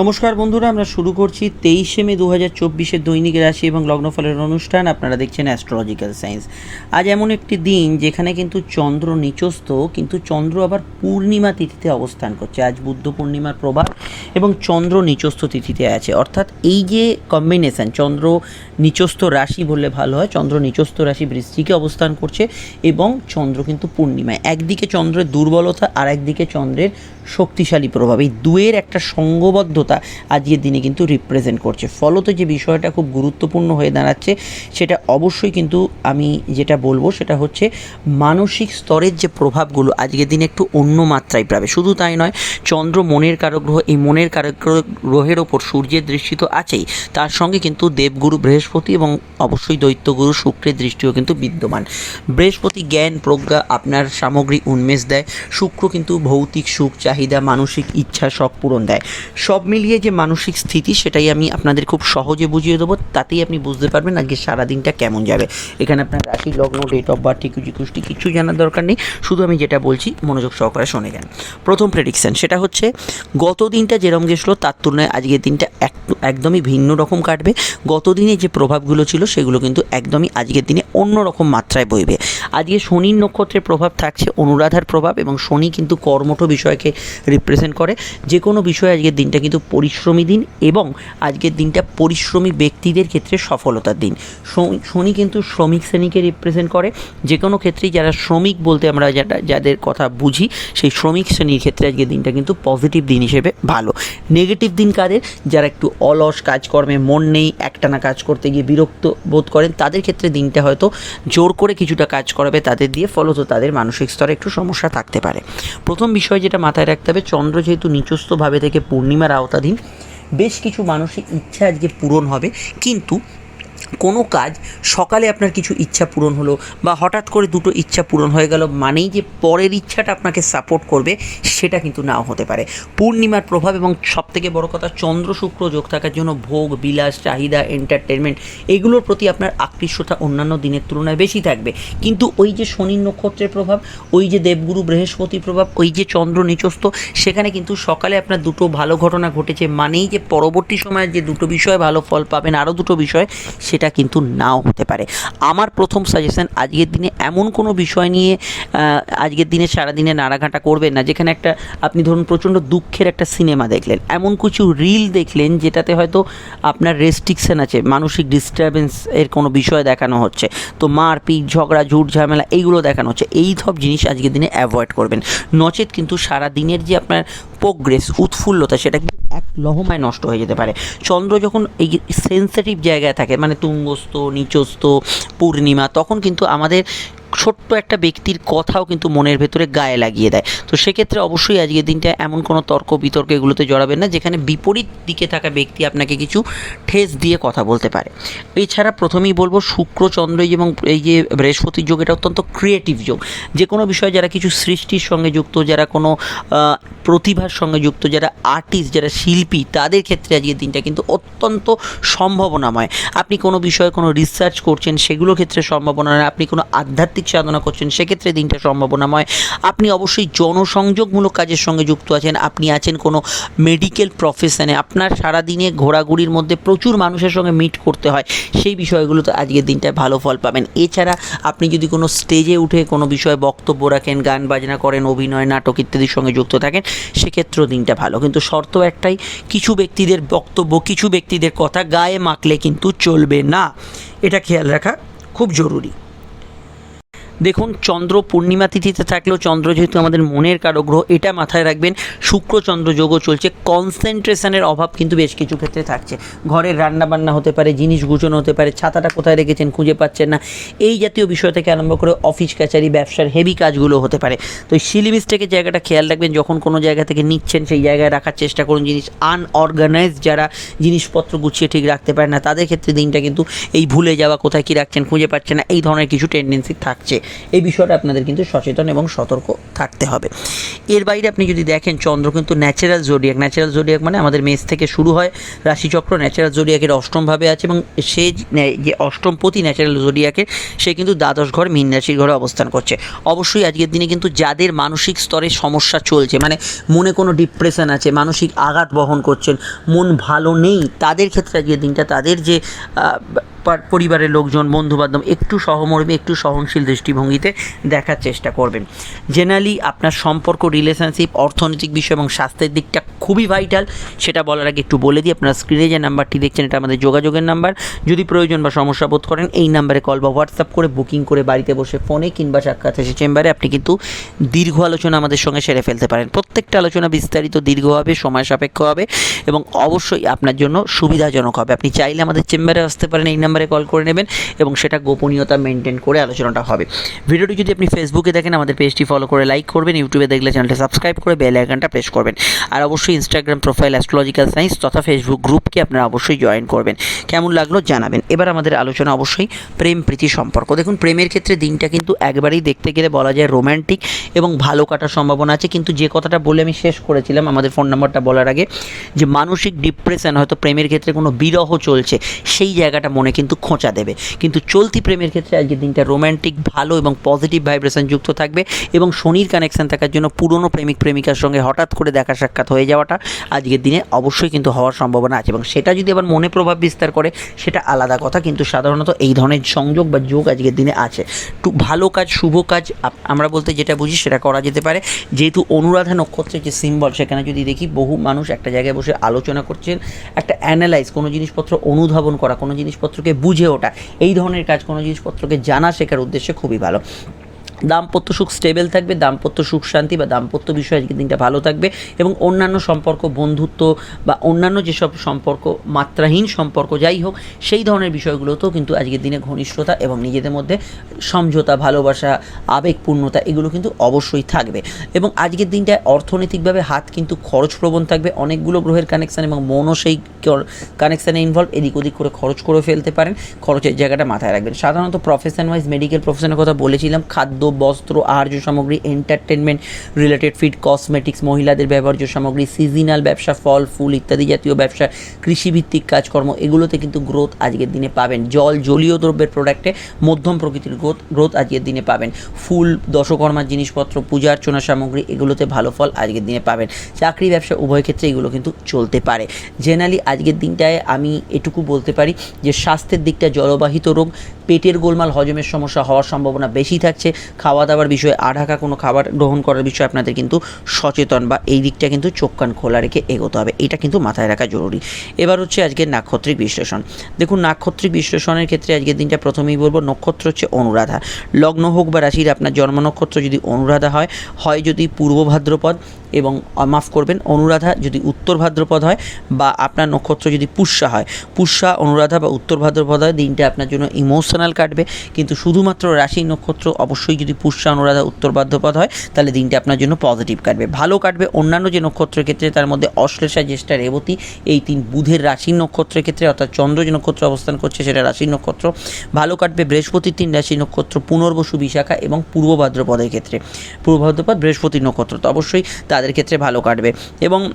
নমস্কার বন্ধুরা, আমরা শুরু করছি তেইশে মে দু হাজার চব্বিশের দৈনিক রাশি এবং লগ্নফলের অনুষ্ঠান। আপনারা দেখছেন অ্যাস্ট্রোলজিক্যাল সায়েন্স আজ এমন একটি দিন যেখানে কিন্তু চন্দ্র নিচস্থ, কিন্তু চন্দ্র আবার পূর্ণিমা তিথিতে অবস্থান করছে। আজ বুদ্ধ পূর্ণিমার প্রভাব এবং চন্দ্র নিচস্থ তিথিতে আছে। অর্থাৎ এই যে কম্বিনেশন চন্দ্র নিচস্থ রাশি বললে ভালো হয়, চন্দ্র নিচস্থ রাশি বৃষ্টিকে অবস্থান করছে এবং চন্দ্র কিন্তু পূর্ণিমায়। একদিকে চন্দ্রের দুর্বলতা আর একদিকে চন্দ্রের শক্তিশালী প্রভাব। এই দুয়ের একটা সঙ্গবদ্ধতা আজকের দিনে কিন্তু রিপ্রেজেন্ট করছে। ফলত যে বিষয়টা খুব গুরুত্বপূর্ণ হয়ে দাঁড়াচ্ছে, সেটা অবশ্যই কিন্তু আমি যেটা বলব সেটা হচ্ছে মানসিক স্তরের যে প্রভাবগুলো আজকের দিনে একটু অন্য মাত্রায় পাবে। শুধু তাই নয়, চন্দ্র মনের কারগ্রহ, এই মনের কারক গ্রহ- গ্রহের ওপর সূর্যের দৃষ্টি তো আছেই। তার সঙ্গে কিন্তু দেবগুরু বৃহস্পতি এবং অবশ্যই দৈত্যগুরু শুক্রের দৃষ্টিও কিন্তু বিদ্যমান। বৃহস্পতি জ্ঞান, প্রজ্ঞা, আপনার সামগ্রিক উন্মেষ দেয়। শুক্র কিন্তু ভৌতিক সুখ চাহিদা, মানসিক ইচ্ছা শখ পূরণ দেয়। সব মিলিয়ে যে মানসিক স্থিতি, সেটাই আমি আপনাদের খুব সহজে বুঝিয়ে দেবো। তাতেই আপনি বুঝতে পারবেন আজকে সারাদিনটা কেমন যাবে। এখানে আপনার রাশি, লগ্ন ডেট অফ বার্থ ঠিকুজি কুষ্টি কিছু জানার দরকার নেই। শুধু আমি যেটা বলছি, মনোযোগ সহকারে শুনে যান প্রথম প্রেডিকশন সেটা হচ্ছে গত দিনটা যেরম গেছিল, তার তুলনায় আজকের দিনটা একটু একদমই ভিন্ন রকম কাটবে। গত দিনে যে প্রভাবগুলো ছিল, সেগুলো কিন্তু একদমই আজকের দিনে অন্য রকম মাত্রায় বইবে। আজকে শনির নক্ষত্রের প্রভাব থাকছে অনুরাধার প্রভাব এবং শনি কিন্তু কর্মঠ বিষয়কে রিপ্রেজেন্ট করে। যে কোনো বিষয়ে আজকের দিনটা কিন্তু পরিশ্রমী দিন এবং আজকের দিনটা পরিশ্রমী ব্যক্তিদের ক্ষেত্রে সফলতার দিন। শনি- কিন্তু শ্রমিক শ্রেণীকে রিপ্রেজেন্ট করে। যে কোনো ক্ষেত্রেই যারা শ্রমিক বলতে আমরা যারা যাদের কথা বুঝি, সেই শ্রমিক শ্রেণির ক্ষেত্রে আজকের দিনটা কিন্তু পজিটিভ দিন হিসেবে ভালো। নেগেটিভ দিন কাদের? যারা একটু অলস কাজকর্মে মন নেই, একটানা কাজ করতে গিয়ে বিরক্ত বোধ করেন, তাদের ক্ষেত্রে দিনটা হয়তো জোর করে কিছুটা কাজ করাবে, তাদের দিয়ে ফলত তাদের মানসিক স্তরে একটু সমস্যা থাকতে পারে। প্রথম বিষয় যেটা মাথায় রাখতে হবে। চন্দ্র যেহেতু নিচস্থভাবে থেকে পূর্ণিমার আওতাধীন, বেশ কিছু মানুষের ইচ্ছা আজকে পূরণ হবে। কিন্তু কোনো কাজ সকালে আপনার কিছু ইচ্ছা পূরণ হলো বা হঠাৎ করে দুটো ইচ্ছা পূরণ হয়ে গেল মানেই যে পরের ইচ্ছাটা আপনাকে সাপোর্ট করবে, সেটা কিন্তু নাও হতে পারে। পূর্ণিমার প্রভাব এবং সবথেকে বড় কথা চন্দ্র শুক্র যোগ থাকার জন্য ভোগ, বিলাস, চাহিদা এন্টারটেনমেন্ট এগুলোর প্রতি আপনার আকৃষ্টতা অন্যান্য দিনের তুলনায় বেশি থাকবে। কিন্তু ওই যে শনি নক্ষত্রের প্রভাব, ওই যে দেবগুরু বৃহস্পতির প্রভাব, ওই যে চন্দ্র নিচস্থ, সেখানে কিন্তু সকালে আপনার দুটো ভালো ঘটনা ঘটেছে। মানেই যে পরবর্তী সময়ে যে দুটো বিষয় ভালো ফল পাবেন আরও দুটো বিষয় সেটা কিন্তু নাও হতে পারে। আমার প্রথম সাজেশন আজকের দিনে এমন কোনো বিষয় নিয়ে আজকের দিনে সারাদিনে নাড়াঘাটা করবেন না, যেখানে একটা, আপনি ধরুন প্রচণ্ড দুঃখের একটা সিনেমা দেখলেন। এমন কিছু রিল দেখলেন যেটাতে হয়তো আপনার রেস্ট্রিকশন আছে, মানসিক ডিস্টারবেন্স এর কোনো বিষয় দেখানো হচ্ছে। তো মারপিট, ঝগড়া, ঝুট ঝামেলা, এইগুলো দেখানো হচ্ছে। এই সব জিনিস আজকের দিনে অ্যাভয়েড করবেন। নচেত কিন্তু সারা দিনের যে আপনার প্রোগ্রেস উৎফুল্লতা সেটা কিন্তু এক লহমায় নষ্ট হয়ে যেতে পারে। চন্দ্র যখন এই সেন্সিটিভ জায়গায় থাকে মানে তুঙ্গস্থ, নিচস্থ, পূর্ণিমা, তখন কিন্তু আমাদের ছোট্ট একটা ব্যক্তির কথাও কিন্তু মনের ভেতরে গায়ে লাগিয়ে দেয়। তো সেক্ষেত্রে অবশ্যই আজকের দিনটা এমন কোনো তর্ক বিতর্ক এগুলোতে জড়াবেন না, যেখানে বিপরীত দিকে থাকা ব্যক্তি আপনাকে কিছু ঠেস দিয়ে কথা বলতে পারে। এছাড়া প্রথমেই বলব, শুক্র, চন্দ্র এবং এই যে বৃহস্পতির যোগ, এটা অত্যন্ত ক্রিয়েটিভ যোগ। যে কোনো বিষয়ে যারা কিছু সৃষ্টির সঙ্গে যুক্ত, যারা কোনো প্রতিভার সঙ্গে যুক্ত, যারা আর্টিস্ট যারা শিল্পী, তাদের ক্ষেত্রে আজকের দিনটা কিন্তু অত্যন্ত সম্ভাবনাময়। আপনি কোনো বিষয়ে কোনো রিসার্চ করছেন, সেগুলো ক্ষেত্রে সম্ভাবনা আপনি কোনো আধ্যাত্মিক সাধনা করছেন, সেক্ষেত্রে দিনটা সম্ভাবনাময়। আপনি অবশ্যই জনসংযোগমূলক কাজের সঙ্গে যুক্ত আছেন, আপনি আছেন কোনো মেডিকেল প্রফেশনে আপনার সারাদিনে ঘোরাঘুরির মধ্যে প্রচুর মানুষের সঙ্গে মিট করতে হয়, সেই বিষয়গুলোতে আজকের দিনটায় ভালো ফল পাবেন। এছাড়া আপনি যদি কোনো স্টেজে উঠে কোনো বিষয়ে বক্তব্য রাখেন, গান বাজনা করেন, অভিনয়, নাটক ইত্যাদির সঙ্গে যুক্ত থাকেন, সেক্ষেত্রেও দিনটা ভালো। কিন্তু শর্ত একটাই, কিছু ব্যক্তিদের বক্তব্য, কিছু ব্যক্তিদের কথা গায়ে মাখলে কিন্তু চলবে না। এটা খেয়াল রাখা খুব জরুরি। দেখুন, চন্দ্র পূর্ণিমা তিথিতে থাকলেও চন্দ্র যেহেতু আমাদের মনের কারও গ্রহ এটা মাথায় রাখবেন, শুক্র চন্দ্র যোগও চলছে কনসেন্ট্রেশনের অভাব কিন্তু বেশ কিছু ক্ষেত্রে থাকছে। ঘরের রান্না বান্না হতে পারে, জিনিস গুছানো হতে পারে, ছাতাটা কোথায় রেখেছেন খুঁজে পাচ্ছেন না, এই জাতীয় বিষয় থেকে আরম্ভ করে অফিস কাচারি, ব্যবসার হেভি কাজগুলো হতে পারে। তো সিলি মিস্টেকের জায়গাটা খেয়াল রাখবেন, যখন কোনো জায়গা থেকে নিচ্ছেন, সেই জায়গায় রাখার চেষ্টা করুন। জিনিস আনঅর্গানাইজ যারা জিনিসপত্র গুছিয়ে ঠিক রাখতে পারে না, তাদের ক্ষেত্রে দিনটা কিন্তু এই ভুলে যাওয়া কোথায় কী রাখছেন, খুঁজে পাচ্ছেন না, এই ধরনের কিছু টেন্ডেন্সি থাকছে। এই বিষয়টা আপনাদের কিন্তু সচেতন এবং সতর্ক থাকতে হবে। এর বাইরে আপনি যদি দেখেন চন্দ্র কিন্তু ন্যাচারাল জোডিয়াক ন্যাচারাল জোডিয়াক মানে আমাদের মেষ থেকে শুরু হয় রাশিচক্র ন্যাচারাল জোডিয়াকের অষ্টমভাবে আছে এবং সে যে- যে অষ্টমপতি ন্যাচারাল জোডিয়াকের সে কিন্তু দ্বাদশ ঘর, মীন রাশির ঘরে অবস্থান করছে। অবশ্যই আজকের দিনে কিন্তু যাদের মানসিক স্তরে সমস্যা চলছে মানে মনে কোনো ডিপ্রেশন আছে, মানসিক আঘাত বহন করছেন, মন ভালো নেই, তাদের ক্ষেত্রে আজকের দিনটা তাদের যে পরিবারের লোকজন, বন্ধুবান্ধব একটু সহমর্মী, একটু সহনশীল দৃষ্টিভঙ্গিতে দেখার চেষ্টা করবেন। জেনারেলি আপনার সম্পর্ক রিলেশনশিপ অর্থনৈতিক বিষয় এবং স্বাস্থ্যের দিকটা খুবই ভাইটাল সেটা বলার আগে একটু বলে দিই, আপনারা স্ক্রিনে যে নাম্বারটি দেখছেন, এটা আমাদের যোগাযোগের নাম্বার। যদি প্রয়োজন বা সমস্যা বোধ করেন, এই নাম্বারে কল বা হোয়াটসঅ্যাপ করে বুকিং করে বাড়িতে বসে ফোনে কিংবা সাক্ষাৎ এসে চেম্বারে আপনি কিন্তু দীর্ঘ আলোচনা আমাদের সঙ্গে সেরে ফেলতে পারেন। প্রত্যেকটা আলোচনা বিস্তারিত, দীর্ঘ হবে, সময় সাপেক্ষ হবে এবং অবশ্যই আপনার জন্য সুবিধাজনক হবে। আপনি চাইলে আমাদের চেম্বারে আসতে পারেন, এই নাম্বারে কল করে নেবেন এবং সেটা গোপনীয়তা মেনটেন করে আলোচনাটা হবে। ভিডিওটি যদি আপনি ফেসবুকে দেখেন, আমাদের পেজটি ফলো করে লাইক করবেন ইউটিউবে দেখলে চ্যানেলটি সাবস্ক্রাইব করে বেল আইকনটা প্রেস করবেন। আর অবশ্যই ইনস্টাগ্রাম প্রোফাইল অ্যাস্ট্রোলজিক্যাল সায়েন্স তথা ফেসবুক গ্রুপকে আপনারা অবশ্যই জয়েন করবেন। কেমন লাগল জানাবেন। এবার আমাদের আলোচনা অবশ্যই প্রেম, প্রীতি সম্পর্ক। দেখুন, প্রেমের ক্ষেত্রে দিনটা কিন্তু একবারেই দেখতে গেলে বলা যায় রোম্যান্টিক এবং ভালো কাটার সম্ভাবনা আছে। কিন্তু যে কথাটা বলে আমি শেষ করেছিলাম আমাদের ফোন নাম্বারটা বলার আগে, যে মানসিক ডিপ্রেশন হয়তো প্রেমের ক্ষেত্রে কোনো বিরহ চলছে, সেই জায়গাটা মনে কিন্তু খোঁচা দেবে। কিন্তু চলতি প্রেমের ক্ষেত্রে আজকের দিনটা রোম্যান্টিক ভালো এবং পজিটিভ ভাইব্রেশন যুক্ত থাকবে এবং শনির কানেকশন থাকার জন্য পুরনো প্রেমিক, প্রেমিকার সঙ্গে হঠাৎ করে দেখা সাক্ষাৎ হয়ে যাওয়াটা আজকের দিনে অবশ্যই কিন্তু হওয়ার সম্ভাবনা আছে এবং সেটা যদি আবার মনে প্রভাব বিস্তার করে, সেটা আলাদা কথা। কিন্তু সাধারণত এই ধরনের সংযোগ বা যোগ আজকের দিনে আছে। ভালো কাজ, শুভ কাজ আমরা বলতে যেটা বুঝি সেটা করা যেতে পারে। যেহেতু অনুরাধা নক্ষত্রের যে সিম্বল সেখানে যদি দেখি বহু মানুষ একটা জায়গায় বসে আলোচনা করছেন, একটা অ্যানালাইজ কোনো জিনিসপত্র অনুধাবন করা, কোনো জিনিসপত্রকে বুঝে ওঠা। এই ধরনের কাজ কোনো জিনিসপত্রকে জানা শেখার উদ্দেশ্যে খুবই ভালো। দাম্পত্য সুখ স্টেবল থাকবে, দাম্পত্য সুখ শান্তি বা দাম্পত্য বিষয়ে আজকের দিনটা ভালো থাকবে এবং অন্যান্য সম্পর্ক, বন্ধুত্ব বা অন্যান্য যেসব সম্পর্ক, মাত্রাহীন সম্পর্ক যাই হোক, সেই ধরনের বিষয়গুলোতেও কিন্তু আজকের দিনে ঘনিষ্ঠতা এবং নিজেদের মধ্যে সমঝোতা, ভালোবাসা, আবেগপূর্ণতা এগুলো কিন্তু অবশ্যই থাকবে। এবং আজকের দিনটায় অর্থনৈতিকভাবে হাত কিন্তু খরচপ্রবণ থাকবে, অনেকগুলো গ্রহের কানেকশান এবং মনও সেই কানেকশানে ইনভলভ এদিক ওদিক করে খরচ করে ফেলতে পারেন, খরচের জায়গাটা মাথায় রাখবেন। সাধারণত প্রফেশন ওয়াইজ মেডিকেল প্রফেশনের কথা বলেছিলাম, খাদ্য বস্ত্র আহার্য সামগ্রী এন্টারটেনমেন্ট রিলেটেড ফিড কসমেটিক্স মহিলাদের ব্যবহার্য সামগ্রী সিজনাল ব্যবসা, ফল, ফুল ইত্যাদি জাতীয় ব্যবসা, কৃষিভিত্তিক কাজকর্ম, এগুলোতে কিন্তু গ্রোথ আজকের দিনে পাবেন। জল, জলীয় দ্রব্যের প্রোডাক্টে মধ্যম প্রকৃতির গ্রোথ গ্রোথ আজকের দিনে পাবেন। ফুল, দশকর্মার জিনিসপত্র, পূজা অর্চনা সামগ্রী, এগুলোতে ভালো ফল আজকের দিনে পাবেন। চাকরি, ব্যবসা, উভয় ক্ষেত্রে এগুলো কিন্তু চলতে পারে। জেনারেলি আজকের দিনটায় আমি এটুকু বলতে পারি যে, স্বাস্থ্যের দিকটা জলবাহিত রোগ, পেটের গোলমাল, হজমের সমস্যা হওয়ার সম্ভাবনা বেশি থাকছে। খাওয়া দাওয়ার বিষয়ে আঢাকা কোনো খাবার গ্রহণ করার বিষয়ে আপনাদের কিন্তু সচেতন বা এই দিকটা কিন্তু চোখ কান খোলা রেখে এগোতে হবে। এটা কিন্তু মাথায় রাখা জরুরি। এবার হচ্ছে আজকের নাক্ষত্রিক বিশ্লেষণ। দেখুন, নাক্ষত্রিক বিশ্লেষণের ক্ষেত্রে আজকের দিনটা প্রথমেই বলব, নক্ষত্র হচ্ছে অনুরাধা। লগ্ন হোক বা রাশির আপনার জন্ম নক্ষত্র যদি অনুরাধা হয় হয় যদি পূর্ব ভাদ্রপদ এবং মাফ করবেন, অনুরাধা যদি উত্তর ভাদ্রপদ হয় বা আপনার নক্ষত্র যদি পুষ্যা হয়, পুষ্যা, অনুরাধা বা উত্তর ভাদ্রপদ হয়, দিনটা আপনার জন্য ইমোশনাল কাটবে। কিন্তু শুধুমাত্র রাশি নক্ষত্র অবশ্যই যদি পুষ্যা অনুরাধা উত্তর ভাদ্রপদ হয়, তাহলে দিনটি আপনার জন্য পজিটিভ কাটবে। ভালো কাটবে অন্যান্য যে নক্ষত্রের ক্ষেত্রে, তার মধ্যে অশ্লেষা জ্যেষ্ঠা, রেবতী, এই তিন বুধের রাশির নক্ষত্রের ক্ষেত্রে, অর্থাৎ চন্দ্র যে নক্ষত্র অবস্থান করছে, সেটা রাশির নক্ষত্র। ভালো কাটবে বৃহস্পতির তিন রাশি নক্ষত্র, পুনর্বসু বিশাখা এবং পূর্ব ভাদ্রপদের ক্ষেত্রে। পূর্ব ভাদ্রপদ বৃহস্পতির নক্ষত্র, তো অবশ্যই তাদের ক্ষেত্রে ভালো কাটবে। এবং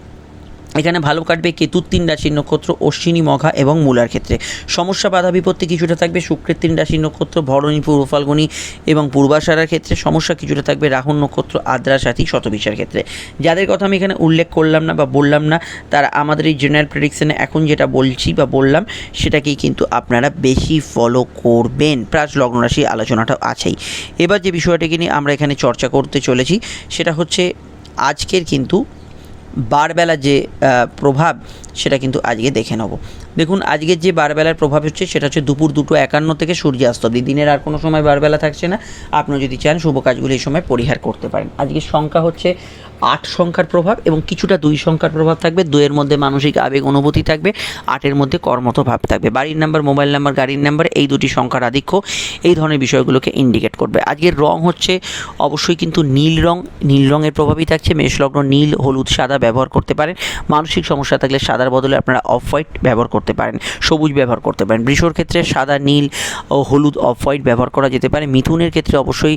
এখানে ভালো কাটবে কেতুর তিন রাশির নক্ষত্র, অশ্বিনী, মঘা এবং মূলার ক্ষেত্রে। সমস্যা, বাধা, বিপত্তি কিছুটা থাকবে, শুক্রের তিন রাশির নক্ষত্র, ভরণী, পূর্ব ফাল্গুনী এবং পূর্বাশারার ক্ষেত্রে সমস্যা কিছুটা থাকবে রাহুল নক্ষত্র, আদ্রা সাথী শতবিশার ক্ষেত্রে। যাদের কথা আমি এখানে উল্লেখ করলাম না বা বললাম না, তারা আমাদের এই জেনারেল প্রেডিকশনে এখন যেটা বলছি বা বললাম, সেটাকেই কিন্তু আপনারা বেশি ফলো করবেন। প্রাস লগ্ন রাশি আলোচনাটা আছেই। এবার যে বিষয়টাকে নিয়ে আমরা এখানে চর্চা করতে চলেছি, সেটা হচ্ছে আজকের কিন্তু বারবেলা যে প্রভাব সেটা কিন্তু আজকে দেখে নেব। দেখুন আজকের যে বারবেলার প্রভাব হচ্ছে, সেটা হচ্ছে দুপুর দুটো একান্ন থেকে সূর্যাস্ত। অবধি দিনের আর কোনো সময় বারবেলা থাকছে না। আপনি যদি চান, শুভ কাজগুলি এই সময় পরিহার করতে পারেন। আজকের সংখ্যা হচ্ছে আট সংখ্যার প্রভাব এবং কিছুটা দুই সংখ্যার প্রভাব থাকবে। দুয়ের মধ্যে মানসিক আবেগ অনুভূতি থাকবে, আটের মধ্যে কর্মত ভাব থাকবে। বাড়ির নাম্বার, মোবাইল নাম্বার, গাড়ির নাম্বার, এই দুটি সংখ্যার আধিক্য এই ধরনের বিষয়গুলোকে ইন্ডিকেট করবে। আজকের রং হচ্ছে অবশ্যই কিন্তু নীল রং। নীল রঙের প্রভাবই থাকছে। মেষলগ্ন নীল, হলুদ, সাদা ব্যবহার করতে পারেন। মানসিক সমস্যা থাকলে সাদার বদলে আপনারা অফ হোয়াইট ব্যবহার করতে পারেন, সবুজ ব্যবহার করতে পারেন। বৃষর ক্ষেত্রে সাদা, নীল ও হলুদ অফ হোয়াইট ব্যবহার করা যেতে পারে। মিথুনের ক্ষেত্রে অবশ্যই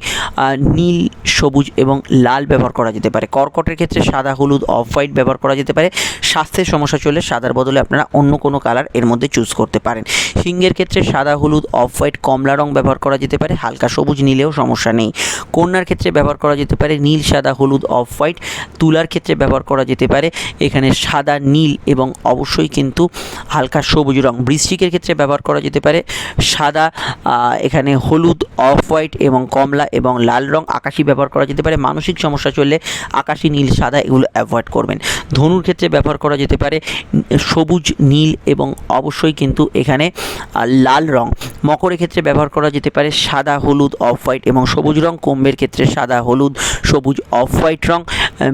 নীল, সবুজ এবং লাল ব্যবহার করা যেতে পারে। কর্কটের ক্ষেত্রে সাদা, হলুদ অফ হোয়াইট ব্যবহার করা যেতে পারে। স্বাস্থ্যের সমস্যা চলে সাদার বদলে আপনারা অন্য কোনো কালারের মধ্যে চুজ করতে পারেন। সিংহের ক্ষেত্রে সাদা, হলুদ অফ হোয়াইট কমলা রং ব্যবহার করা যেতে পারে। হালকা সবুজ, নীলেও সমস্যা নেই। কন্যার ক্ষেত্রে ব্যবহার করা যেতে পারে নীল, সাদা, হলুদ অফ হোয়াইট। তুলার ক্ষেত্রে ব্যবহার করা যেতে পারে। এখানে সাদা, নীল এবং অবশ্যই কিন্তু হালকা সবুজ রং। বৃশ্চিকের ক্ষেত্রে ব্যবহার করা যেতে পারে সাদা এখানে হলুদ, অফ হোয়াইট এবং কমলা এবং লাল রং আকাশি ব্যবহার করা যেতে পারে। মানসিক সমস্যা চললে আকাশি, নীল, সাদা এগুলো অ্যাভয়েড করবেন। ধনুর ক্ষেত্রে ব্যবহার করা যেতে পারে সবুজ, নীল এবং অবশ্যই কিন্তু এখানে লাল রং। মকরের ক্ষেত্রে ব্যবহার করা যেতে পারে সাদা, হলুদ, অফ হোয়াইট এবং সবুজ রং। কুম্ভের ক্ষেত্রে সাদা, হলুদ, সবুজ, অফ হোয়াইট রং।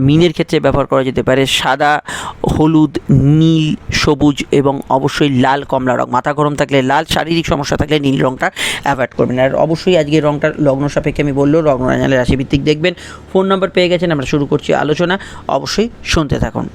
মিনের ক্ষেত্রে ব্যবহার করা যেতে পারে সাদা, হলুদ, নীল সবুজ এবং অবশ্যই লাল কমলা রং। মাথা গরম থাকলে লাল, শারীরিক সমস্যা থাকলে নীল রংটা অ্যাভয়েড করবেন। আর অবশ্যই আজকে রংটা লগ্ন সাপেক্ষে আমি বলল লগ্ন জানালে রাশিভিত্তিক দেখবেন। ফোন নম্বর পেয়ে গেছেন, আমরা শুরু করছি আলোচনা। অবশ্যই শুনতে থাকুন।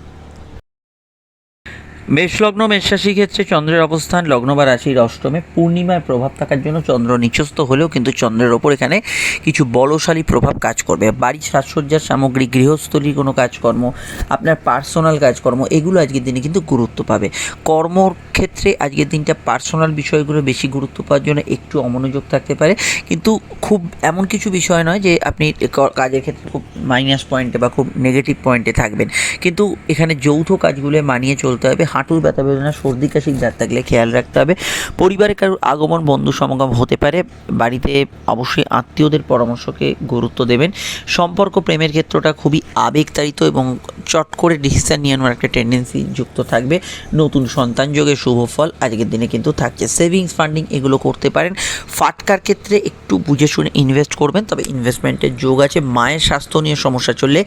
মেষলগ্ন মেষরাশি ক্ষেত্রে চন্দ্রের অবস্থান, লগ্ন বা রাশির অষ্টমে পূর্ণিমার প্রভাব থাকার জন্য চন্দ্র নিচস্থ হলেও কিন্তু চন্দ্রের ওপর এখানে কিছু বলশালী প্রভাব কাজ করবে। বাড়ির সাজসজ্জার সামগ্রী, গৃহস্থলীর কোনো কাজকর্ম, আপনার পার্সোনাল কাজকর্ম, এগুলো আজকের দিনে কিন্তু গুরুত্ব পাবে। কর্মর ক্ষেত্রে আজকের দিনটা পার্সোনাল বিষয়গুলো বেশি গুরুত্ব পাওয়ার জন্য একটু অমনোযোগ থাকতে পারে। কিন্তু খুব এমন কিছু বিষয় নয় যে আপনি কাজের ক্ষেত্রে খুব মাইনাস পয়েন্টে বা খুব নেগেটিভ পয়েন্টে থাকবেন। কিন্তু এখানে যৌথ কাজগুলো মানিয়ে চলতে হবে। হাঁটুর ব্যথা বেদনা, সর্দি কাশি দাঁত থাকলে খেয়াল রাখতে হবে। পরিবারে কারোর আগমন, বন্ধু সমাগম হতে পারে। বাড়িতে অবশ্যই আত্মীয়দের পরামর্শকে গুরুত্ব দেবেন। সম্পর্ক প্রেমের ক্ষেত্রটা খুবই আবেগতাড়িত এবং চট করে ডিসিশান নিয়ে নেওয়ার একটা টেন্ডেন্সি যুক্ত থাকবে। নতুন সন্তান যোগের শুভ ফল আজকের দিনে কিন্তু থাকছে। সেভিংস ফান্ডিং এগুলো করতে পারেন। ফাটকার ক্ষেত্রে একটু বুঝে শুনে ইনভেস্ট করবেন, তবে ইনভেস্টমেন্টের যোগ আছে। মায়ের স্বাস্থ্য নিয়ে সমস্যা চললে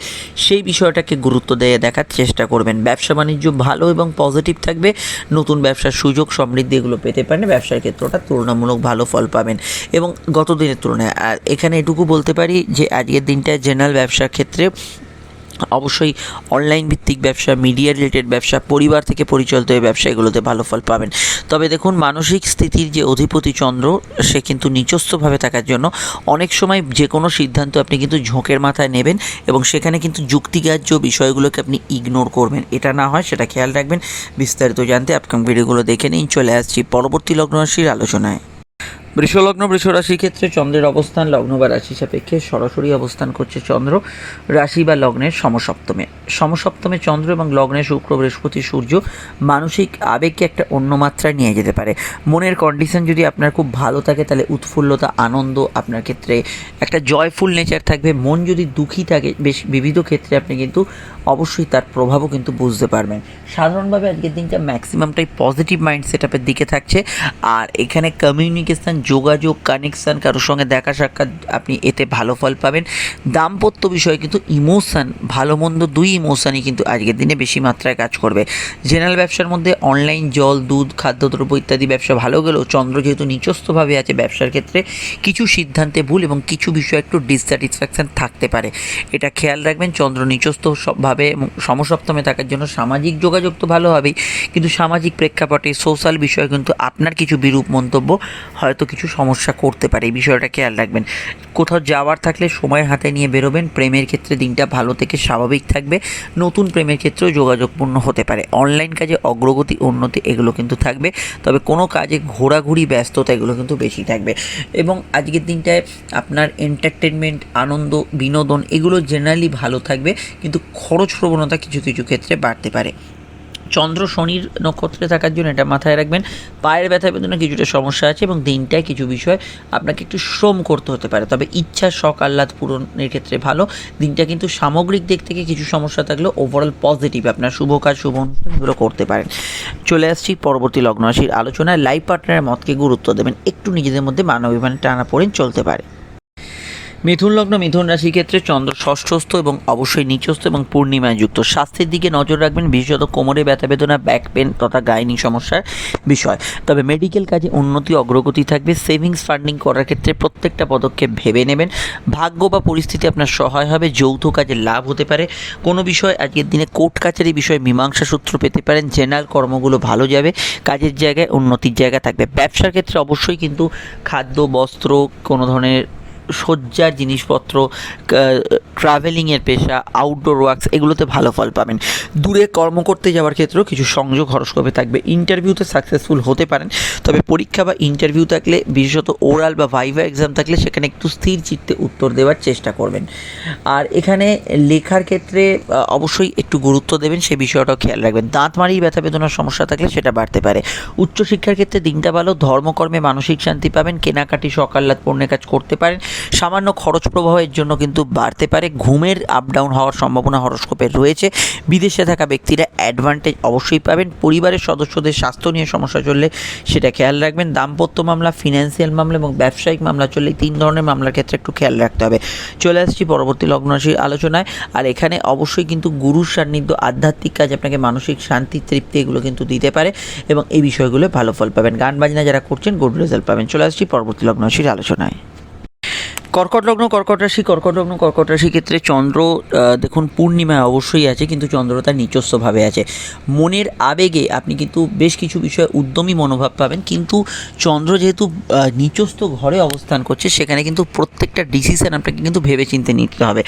সেই বিষয়টাকে গুরুত্ব দিয়ে দেখার চেষ্টা করবেন। ব্যবসা বাণিজ্য ভালো এবং পজিটিভ থাকবে, নতুন ব্যবসার সুযোগ সমৃদ্ধি এগুলো পেতে পারেন, ব্যবসার ক্ষেত্রটা তুলনামূলক ভালো ফল পাবেন। এবং গত দিনের তুলনায়, আর এখানে এটুকু বলতে পারি যে আজকের দিনটা জেনারেল ব্যবসার ক্ষেত্রে অবশ্যই অনলাইন ভিত্তিক ব্যবসা মিডিয়া রিলেটেড ব্যবসা, পরিবার থেকে পরিচালিত এই ব্যবসা এগুলোতে ভালো ফল পাবেন। তবে দেখুন, মানসিক স্থিতির যে অধিপতি চন্দ্র, সে কিন্তু নিচস্থভাবে থাকার জন্য অনেক সময় যে কোনো সিদ্ধান্ত আপনি কিন্তু ঝোঁকের মাথায় নেবেন এবং সেখানে কিন্তু যুক্তিগ্রাহ্য বিষয়গুলোকে আপনি ইগনোর করবেন। এটা না হয়, সেটা খেয়াল রাখবেন। বিস্তারিত জানতে আপকাম ভিডিওগুলো দেখে নিন। চলে আসছি পরবর্তী লগ্ন রাশির আলোচনায়। বৃষলগ্ন বৃষ রাশির ক্ষেত্রে চন্দ্রের অবস্থান, লগ্ন বা রাশি সাপেক্ষে সরাসরি অবস্থান করছে চন্দ্র। রাশি বা লগ্নের সমসপ্তমে। সমসপ্তমে চন্দ্র এবং লগ্নে শুক্র, বৃহস্পতি, সূর্য মানসিক আবেগকে একটা অন্য মাত্রায় নিয়ে যেতে পারে। মনের কন্ডিশন যদি আপনার খুব ভালো থাকে, তাহলে উৎফুল্লতা, আনন্দ আপনার ক্ষেত্রে একটা জয়ফুল নেচার থাকবে। মন যদি দুঃখী থাকে, বেশ বিবিধ ক্ষেত্রে আপনি কিন্তু অবশ্যই তার প্রভাবও কিন্তু বুঝতে পারবেন। সাধারণভাবে আজকের দিনটা ম্যাক্সিমামটাই পজিটিভ মাইন্ড সেট দিকে থাকছে। আর এখানে কমিউনিকেশান যোগাযোগ কানেকশান কারোর সঙ্গে দেখা সাক্ষাৎ আপনি এতে ভালো ফল পাবেন। দাম্পত্য বিষয়ে কিন্তু ইমোশান ভালো মন্দ দুই ইমোশানই কিন্তু আজকের দিনে বেশি মাত্রায় কাজ করবে। জেনারেল ব্যবসার মধ্যে অনলাইন জল, দুধ, খাদ্যদ্রব্য ইত্যাদি ব্যবসা ভালো গেলেও চন্দ্র যেহেতু নিচস্থভাবে আছে ব্যবসার ক্ষেত্রে, কিছু সিদ্ধান্তে ভুল এবং কিছু বিষয়ে একটু ডিসস্যাটিসফ্যাকশান থাকতে পারে। এটা খেয়াল রাখবেন, চন্দ্র নিচস্থ ভাবে এবং সমসপ্তমে থাকার জন্য সামাজিক যোগাযোগ তো ভালো হবেই, কিন্তু সামাজিক প্রেক্ষাপটে সোশ্যাল বিষয়ে কিন্তু আপনার কিছু বিরূপ মন্তব্য হয়তো কিছু সমস্যা করতে পারে, এই বিষয়টা খেয়াল রাখবেন। কোথাও যাওয়ার থাকলে সময় হাতে নিয়ে বেরোবেন, প্রেমের ক্ষেত্রে দিনটা ভালো থেকে স্বাভাবিক থাকবে, নতুন প্রেমের ক্ষেত্রেও যোগাযোগপূর্ণ হতে পারে। অনলাইন কাজে অগ্রগতি, উন্নতি এগুলো কিন্তু থাকবে, তবে কোনো কাজে ঘোরাঘুরি, ব্যস্ততা এগুলো কিন্তু বেশি থাকবে। এবং আজকের দিনটায় আপনার এন্টারটেনমেন্ট আনন্দ, বিনোদন এগুলো জেনারেলি ভালো থাকবে, কিন্তু খরচ প্রবণতা কিছু কিছু ক্ষেত্রে বাড়তে পারে। চন্দ্র, শনির নক্ষত্রে থাকার জন্য এটা মাথায় রাখবেন। পায়ের ব্যথা বেদনা কিছুটা সমস্যা আছে এবং দিনটায় কিছু বিষয় আপনাকে একটু শ্রম করতে হতে পারে। তবে ইচ্ছা, শখ, আহ্লাদ পূরণের ক্ষেত্রে ভালো। দিনটা কিন্তু সামগ্রিক দিক থেকে কিছু সমস্যা থাকলেও ওভারঅল পজিটিভ আপনার শুভ কাজ, শুভ অনুষ্ঠান এগুলো করতে পারেন। চলে আসছি পরবর্তী লগ্ন রাশির আলোচনায় লাইফ পার্টনারের মতকে গুরুত্ব দেবেন। একটু নিজেদের মধ্যে মানবাভিমানে টানা পড়েন চলতে পারে। মিথুন লগ্ন, মিথুন রাশির ক্ষেত্রে চন্দ্র ষষ্ঠস্থ এবং অবশ্যই নিচস্থ এবং পূর্ণিমায় যুক্ত স্বাস্থ্যের দিকে নজর রাখবেন, বিশেষত কোমরে ব্যথা বেদনা ব্যাক পেন তথা গাইনি সমস্যার বিষয়। তবে মেডিকেল কাজে উন্নতি, অগ্রগতি থাকবে। সেভিংস ফান্ডিং করার ক্ষেত্রে প্রত্যেকটা পদক্ষেপ ভেবে নেবেন। ভাগ্য বা পরিস্থিতি আপনার সহায় হবে, যৌথ কাজে লাভ হতে পারে। কোনো বিষয় আজকের দিনে কোর্ট কাছারি বিষয়ে মীমাংসা সূত্র পেতে পারেন। জেনারেল কর্মগুলো ভালো যাবে, কাজের জায়গায় উন্নতির জায়গা থাকবে। ব্যবসার ক্ষেত্রে অবশ্যই কিন্তু খাদ্য, বস্ত্র, কোনো ধরনের সজ্জার জিনিসপত্র ট্রাভেলিংয়ের পেশা আউটডোর ওয়ার্কস এগুলোতে ভালো ফল পাবেন। দূরে কর্ম করতে যাওয়ার ক্ষেত্রেও কিছু সংযোগ হরস্কোপে থাকবে। ইন্টারভিউতে সাকসেসফুল হতে পারেন, তবে পরীক্ষা বা ইন্টারভিউ থাকলে, বিশেষত ওরাল বা ভাইভা এক্সাম থাকলে, সেখানে একটু স্থির চিত্তে উত্তর দেওয়ার চেষ্টা করবেন। আর এখানে লেখার ক্ষেত্রে অবশ্যই একটু গুরুত্ব দেবেন সেই বিষয়টাও খেয়াল রাখবেন। দাঁত মারি ব্যথা বেদনার সমস্যা থাকলে সেটা বাড়তে পারে। উচ্চশিক্ষার ক্ষেত্রে দিনটা ভালো, ধর্মকর্মে মানসিক শান্তি পাবেন, কেনাকাটি সকাল্লাত পণ্যের কাজ করতে পারেন সামান্য খরচ প্রবাহের জন্য কিন্তু বাড়তে পারে। ঘুমের আপ ডাউন হওয়ার সম্ভাবনা হরস্কোপের রয়েছে। বিদেশে থাকা ব্যক্তিরা অ্যাডভান্টেজ অবশ্যই পাবেন। পরিবারের সদস্যদের স্বাস্থ্য নিয়ে সমস্যা চললে সেটা খেয়াল রাখবেন। দাম্পত্য মামলা ফিনান্সিয়াল মামলা এবং ব্যবসায়িক মামলা চললে তিন ধরনের মামলার ক্ষেত্রে একটু খেয়াল রাখতে হবে। চলে আসছি পরবর্তী লগ্নরাশির আলোচনায়। আর এখানে অবশ্যই কিন্তু গুরুর সান্নিধ্য, আধ্যাত্মিক কাজ আপনাকে মানসিক শান্তি, তৃপ্তি এগুলো কিন্তু দিতে পারে এবং এই বিষয়গুলো ভালো ফল পাবেন। গান বাজনা যারা করছেন গুড রেজাল্ট পাবেন। চলে আসছি পরবর্তী লগ্নরাশির আলোচনায়। কর্কট লগ্ন কর্কট রাশি, কর্কট লগ্ন কর্কট রাশির ক্ষেত্রে চন্দ্র দেখুন পূর্ণিমায় অবশ্যই আছে, কিন্তু চন্দ্র তার নিচস্থভাবে আছে। মনের আবেগে আপনি কিন্তু বেশ কিছু বিষয়ে উদ্যমী মনোভাব পাবেন, কিন্তু চন্দ্র যেহেতু নিচস্থ ঘরে অবস্থান করছে, সেখানে কিন্তু প্রত্যেকটা ডিসিশন আপনাকে কিন্তু ভেবে চিন্তে নিতে হবে।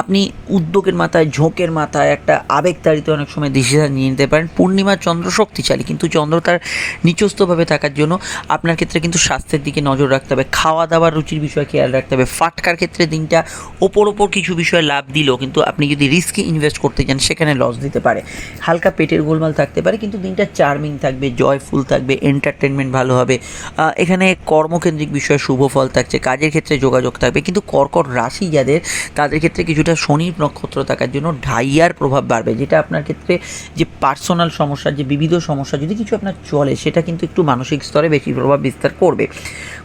আপনি উদ্যোগের মাথায়, ঝোঁকের মাথায় একটা আবেগতাড়িত অনেক সময় ডিসিশন নিয়ে নিতে পারেন। পূর্ণিমার চন্দ্র শক্তিশালী, কিন্তু চন্দ্র তার নিচস্থভাবে থাকার জন্য আপনার ক্ষেত্রে কিন্তু স্বাস্থ্যের দিকে নজর রাখতে হবে খাওয়া দাওয়ার রুচির বিষয়ে খেয়াল রাখতে হবে। ফাটকার ক্ষেত্রে দিনটা ওপর ওপর কিছু বিষয়ে লাভ দিলেও কিন্তু আপনি যদি রিস্কে ইনভেস্ট করতে চান, সেখানে লস দিতে পারে। হালকা পেটের গোলমাল থাকতে পারে, কিন্তু দিনটা চার্মিং থাকবে জয়ফুল থাকবে এন্টারটেনমেন্ট ভালো হবে। এখানে কর্মকেন্দ্রিক বিষয়ে শুভ ফল থাকছে, কাজের ক্ষেত্রে যোগাযোগ থাকবে, কিন্তু কর্কট রাশি যাদের, তাদের ক্ষেত্রে কিছুটা শনির নক্ষত্র থাকার জন্য ঢাইয়ার প্রভাব বাড়বে, যেটা আপনার ক্ষেত্রে যে পার্সোনাল সমস্যা, যে বিবিধ সমস্যা যদি কিছু আপনার চলে, সেটা কিন্তু একটু মানসিক স্তরে বেশি প্রভাব বিস্তার করবে।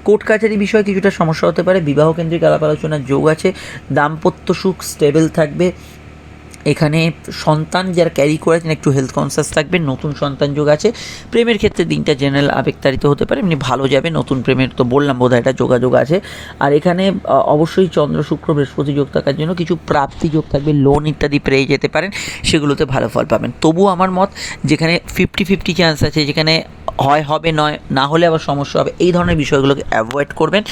কোর্ট কাছারি বিষয়ে কিছুটা সমস্যা হতে পারে, বিবাহ কেন্দ্রিক আলাপ আলোচনার যোগ আছে। দাম্পত্য সুখ স্টেবল থাকবে। এখানে সন্তান যারা ক্যারি করেছেন, একটু হেলথ কনসিয়াস থাকবেন, নতুন সন্তান যোগ আছে। প্রেমের ক্ষেত্রে দিনটা জেনারেল আবেগতাড়িত হতে পারে, এমনি ভালো যাবে, নতুন প্রেমের তো বললাম, বোধহয় এটা যোগাযোগ আছে। আর এখানে অবশ্যই চন্দ্র, শুক্র, বৃহস্পতি যোগ থাকার জন্য কিছু প্রাপ্তি যোগ থাকবে লোন ইত্যাদি পেয়ে যেতে পারেন, সেগুলোতে ভালো ফল পাবেন। তবুও আমার মত, যেখানে ফিফটি ফিফটি চান্স আছে, যেখানে হয়, হবে, নয়, না হলে আবার সমস্যা হবে, এই ধরনের বিষয়গুলোকে অ্যাভয়েড করবেন।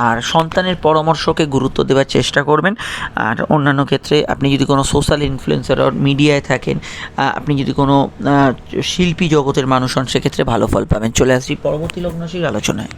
আর সন্তানের পরামর্শকে গুরুত্ব দেওয়ার চেষ্টা করবেন। আর অন্যান্য ক্ষেত্রে আপনি যদি কোনো সোশ্যাল ইনফ্লুয়েন্সার আর মিডিয়ায় থাকেন আপনি যদি কোনো শিল্পী জগতের মানুষ হন, সেক্ষেত্রে ভালো ফল পাবেন। চলে আসছি পরবর্তী লগ্নশীল আলোচনায়।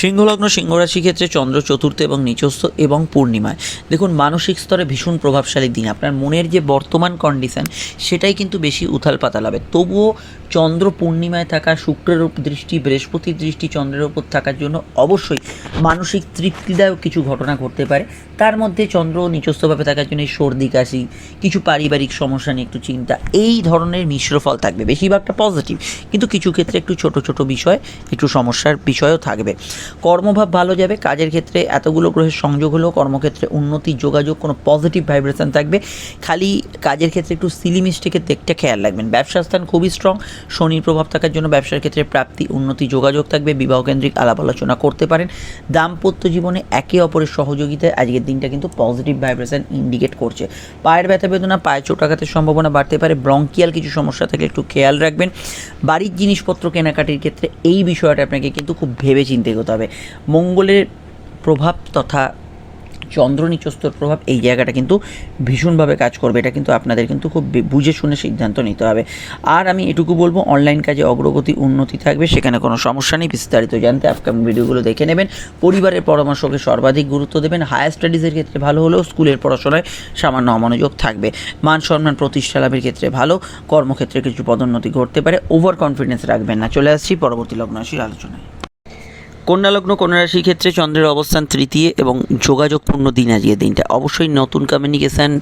সিংহলগ্ন সিংহরাশি ক্ষেত্রে চন্দ্র চতুর্থ এবং নিচস্থ এবং পূর্ণিমায়। দেখুন, মানসিক স্তরে ভীষণ প্রভাবশালী দিন। আপনার মনের যে বর্তমান কন্ডিশন সেটাই কিন্তু বেশি উথাল পাতাল হবে। তবুও চন্দ্র পূর্ণিমায় থাকা শুক্রের দৃষ্টি বৃহস্পতির দৃষ্টি, চন্দ্রের উপর থাকার জন্য অবশ্যই মানসিক তৃপ্তিদায়ক কিছু ঘটনা ঘটতে পারে। তার মধ্যে চন্দ্র নিচস্থভাবে থাকার জন্য সর্দি, কাশি, কিছু পারিবারিক সমস্যা নিয়ে একটু চিন্তা, এই ধরনের মিশ্র ফল থাকবে। বেশিরভাগটা পজিটিভ কিন্তু কিছু ক্ষেত্রে একটু ছোট ছোট বিষয়, একটু সমস্যার বিষয়ও থাকবে। কর্মভাব ভালো যাবে, কাজের ক্ষেত্রে এতগুলো গ্রহের সংযোগ হলেও কর্মক্ষেত্রে উন্নতি, যোগাযোগ, কোনো পজিটিভ ভাইব্রেশন থাকবে। খালি কাজের ক্ষেত্রে একটু সিলি মিস্টেকের দিকটা খেয়াল রাখবেন। ব্যবসার স্থান খুবই স্ট্রং শনির প্রভাব থাকার জন্য ব্যবসার ক্ষেত্রে প্রাপ্তি, উন্নতি, যোগাযোগ থাকবে বিবাহ কেন্দ্রিক আলাপ আলোচনা করতে পারেন। দাম্পত্য জীবনে একে অপরের সহযোগিতায় আজকের দিনটা কিন্তু পজিটিভ ভাইব্রেশন ইন্ডিকেট করছে। পায়ের ব্যথা বেদনা পায়ে চোটাঘাতের সম্ভাবনা বাড়তে পারে ব্রঙ্কিয়াল কিছু সমস্যা থাকলে একটু খেয়াল রাখবেন। বাড়ির জিনিসপত্র কেনাকাটির ক্ষেত্রে এই বিষয়টা আপনাকে কিন্তু খুব ভেবে চিন্তে এগোতে হবে। মঙ্গলের প্রভাব তথা চন্দ্র নিচস্তর প্রভাব এই জায়গাটা কিন্তু ভীষণভাবে কাজ করবে। এটা কিন্তু আপনাদের কিন্তু খুব বুঝে শুনে সিদ্ধান্ত নিতে হবে। আর আমি এটুকু বলব অনলাইন কাজে অগ্রগতি উন্নতি থাকবে, সেখানে কোনো সমস্যা নেই। বিস্তারিত জানতে আপকামিং ভিডিওগুলো দেখে নেবেন। পরিবারের পরামর্শকে সর্বাধিক গুরুত্ব দেবেন। হায়ার স্টাডিজের ক্ষেত্রে ভালো হলেও স্কুলের পড়াশোনায় সামান্য অমনোযোগ থাকবে। মান সম্মান প্রতিষ্ঠা লাভের ক্ষেত্রে ভালো। কর্মক্ষেত্রে কিছু পদোন্নতি ঘটতে পারে। ওভার কনফিডেন্স রাখবেন না। চলে আসছি পরবর্তী লগ্ন আলোচনায়। কন্যালগ্ন কন্যা রাশির ক্ষেত্রে চন্দ্রের অবস্থান তৃতীয় এবং যোগাযোগপূর্ণ দিন আজকের দিনটা। অবশ্যই নতুন কমিউনিকেশান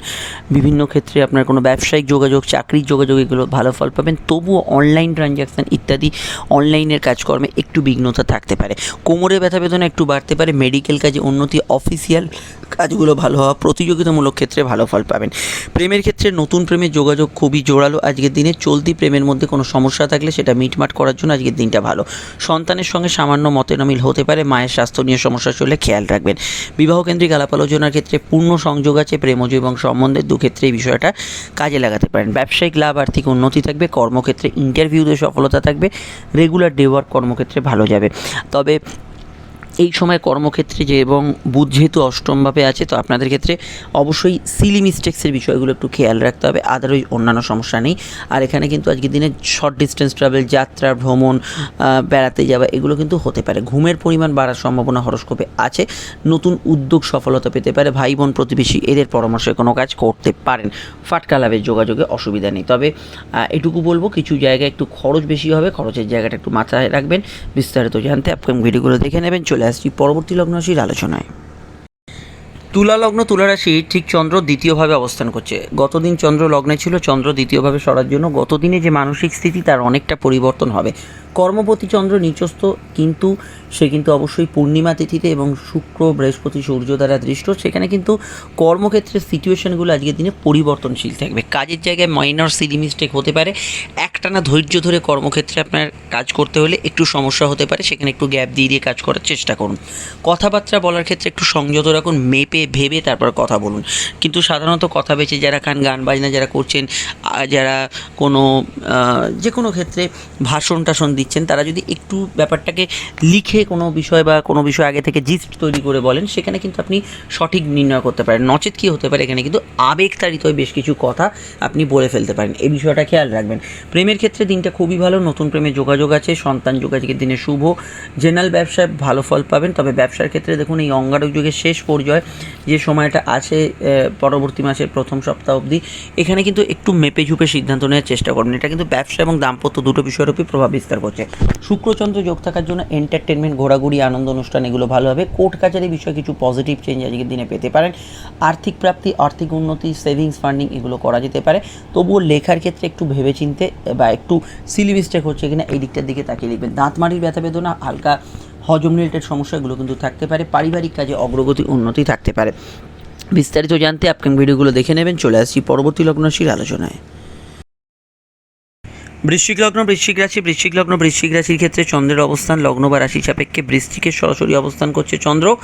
বিভিন্ন ক্ষেত্রে আপনার কোনো ব্যবসায়িক যোগাযোগ, চাকরির যোগাযোগ, এগুলো ভালো ফল পাবেন। তবুও অনলাইন ট্রানজ্যাকশান ইত্যাদি অনলাইনের কাজকর্মে একটু বিঘ্নতা থাকতে পারে। কোমরে ব্যথা বেদনা একটু বাড়তে পারে মেডিকেল কাজে উন্নতি অফিসিয়াল কাজগুলো ভালো হওয়া, প্রতিযোগিতামূলক ক্ষেত্রে ভালো ফল পাবেন। প্রেমের ক্ষেত্রে নতুন প্রেমের যোগাযোগ খুবই জোরালো আজকের দিনে। চলতি প্রেমের মধ্যে কোনো সমস্যা থাকলে সেটা মিটমাট করার জন্য আজকের দিনটা ভালো। সন্তানের সঙ্গে সামান্য মতের অমিল হতে পারে। মায়ের স্বাস্থ্য নিয়ে সমস্যা চললে খেয়াল রাখবেন। বিবাহ কেন্দ্রিক আলাপ আলোচনার ক্ষেত্রে পূর্ণ সংযোগ আছে প্রেমজ এবং সম্বন্ধের দু ক্ষেত্রে এই বিষয়টা কাজে লাগাতে পারেন। ব্যবসায়িক লাভ, আর্থিক উন্নতি থাকবে, কর্মক্ষেত্রে ইন্টারভিউতে সফলতা থাকবে। রেগুলার ডে ওয়ার্ক কর্মক্ষেত্রে ভালো যাবে। তবে এই সময় কর্মক্ষেত্রে যে এবং বুধ যেহেতু অষ্টমভাবে আছে, তো আপনাদের ক্ষেত্রে অবশ্যই সিলি মিস্টেক্সের বিষয়গুলো একটু খেয়াল রাখতে হবে। আদারওয়াইজ অন্যান্য সমস্যা নেই। আর এখানে কিন্তু আজকের দিনে শর্ট ডিস্টেন্স ট্রাভেল যাত্রা, ভ্রমণ বেড়াতে যাওয়া, এগুলো কিন্তু হতে পারে। ঘুমের পরিমাণ বাড়ার সম্ভাবনা হরস্কোপে আছে। নতুন উদ্যোগ সফলতা পেতে পারে। ভাই বোন প্রতিবেশী, এদের পরামর্শে কোনো কাজ করতে পারেন। ফাটকা লাভের যোগাযোগে অসুবিধা নেই। তবে এটুকু বলব, কিছু জায়গায় একটু খরচ বেশি হবে। খরচের জায়গাটা একটু মাথায় রাখবেন। বিস্তারিত জানতে আপকামিং ভিডিওগুলো দেখে নেবেন। চলে আসছি পরবর্তী লগ্ন রাশির আলোচনায়। তুলা লগ্ন, তুলা রাশি, ঠিক চন্দ্র দ্বিতীয়ভাবে অবস্থান করছে। গতদিন চন্দ্র লগ্নে ছিল, চন্দ্র দ্বিতীয়ভাবে সরার জন্য গতদিনে যে মানসিক স্থিতি, তার অনেকটা পরিবর্তন হবে। কর্মপতি চন্দ্র নিচস্থ, কিন্তু সে কিন্তু অবশ্যই পূর্ণিমা তিথিতে এবং শুক্র, বৃহস্পতি, সূর্য দ্বারা দৃষ্ট। সেখানে কিন্তু কর্মক্ষেত্রের সিচুয়েশনগুলো আজকের দিনে পরিবর্তনশীল থাকবে। কাজের জায়গায় মাইনর সিলি মিস্টেক হতে পারে। একটানা ধৈর্য ধরে কর্মক্ষেত্রে আপনার কাজ করতে হলে একটু সমস্যা হতে পারে। সেখানে একটু গ্যাপ দিয়ে দিয়ে কাজ করার চেষ্টা করুন। কথাবার্তা বলার ক্ষেত্রে একটু সংযত রাখুন, মেপে, ভেবে তারপর কথা বলুন। কিন্তু সাধারণত কথা বেছে যারা খান গান বাজনা যারা করছেন যারা কোনো যে কোনো ক্ষেত্রে ভাষণ টাষণ দিচ্ছেন, তারা যদি একটু ব্যাপারটাকে লিখে কোনো বিষয় বা কোনো বিষয় আগে থেকে জিস্ট তৈরি করে বলেন, সেখানে কিন্তু আপনি সঠিক নির্ণয় করতে পারেন। নচেত কী হতে পারে, এখানে কিন্তু আবেগতাড়িত বেশ কিছু কথা আপনি বলে ফেলতে পারেন। এই বিষয়টা খেয়াল রাখবেন। প্রেমের ক্ষেত্রে দিনটা খুবই ভালো, নতুন প্রেমে যোগাযোগ আছে, সন্তান যোগাযোগের দিনে শুভ। জেনারেল ব্যবসায় ভালো ফল পাবেন, তবে ব্যবসার ক্ষেত্রে দেখুন, এই অঙ্গারক যুগের শেষ পর্যায়ে যে সময়টা আছে পরবর্তী মাসের প্রথম সপ্তাহ অবধি, এখানে কিন্তু একটু মেপে ঝুপে সিদ্ধান্ত নেওয়ার চেষ্টা করুন এটা কিন্তু ব্যবসা এবং দাম্পত্য দুটো বিষয়ের উপর প্রভাব বিস্তার করছে। শুক্রচন্দ্র যোগ থাকার জন্য এন্টারটেনমেন্ট ঘোরাঘুরি, আনন্দ অনুষ্ঠান, এগুলো ভালো হবে। কোর্ট কাচারি বিষয়ে কিছু পজিটিভ চেঞ্জ আজকের দিনে পেতে পারেন। আর্থিক প্রাপ্তি, আর্থিক উন্নতি সেভিংস ফান্ডিং এগুলো করা যেতে পারে। তবুও লেখার ক্ষেত্রে একটু ভেবেচিন্তে বা একটু সিলি মিস্টেক হচ্ছে কিনা, এই দিকটার দিকে তাকিয়ে লিখবেন দাঁতমারির ব্যথা বেদনা, হালকা হজম রিলেটেড সমস্যাগুলো কিন্তু থাকতে পারে। পারিবারিক কাজে অগ্রগতি, উন্নতি থাকতে পারে। বিস্তারিত জানতে আপকামিং ভিডিওগুলো দেখে নেবেন। চলে আসছি পরবর্তী লগ্নশীল আলোচনায়। বৃশ্চিক লগ্ন, বৃশ্চিক রাশি, বৃশ্চিক লগ্ন, বৃশ্চিক রাশির ক্ষেত্রে চন্দ্রের অবস্থান, লগ্ন বা রাশি সাপেক্ষে বৃশ্চিকের সরাসরি অবস্থান করছে চন্দ্র।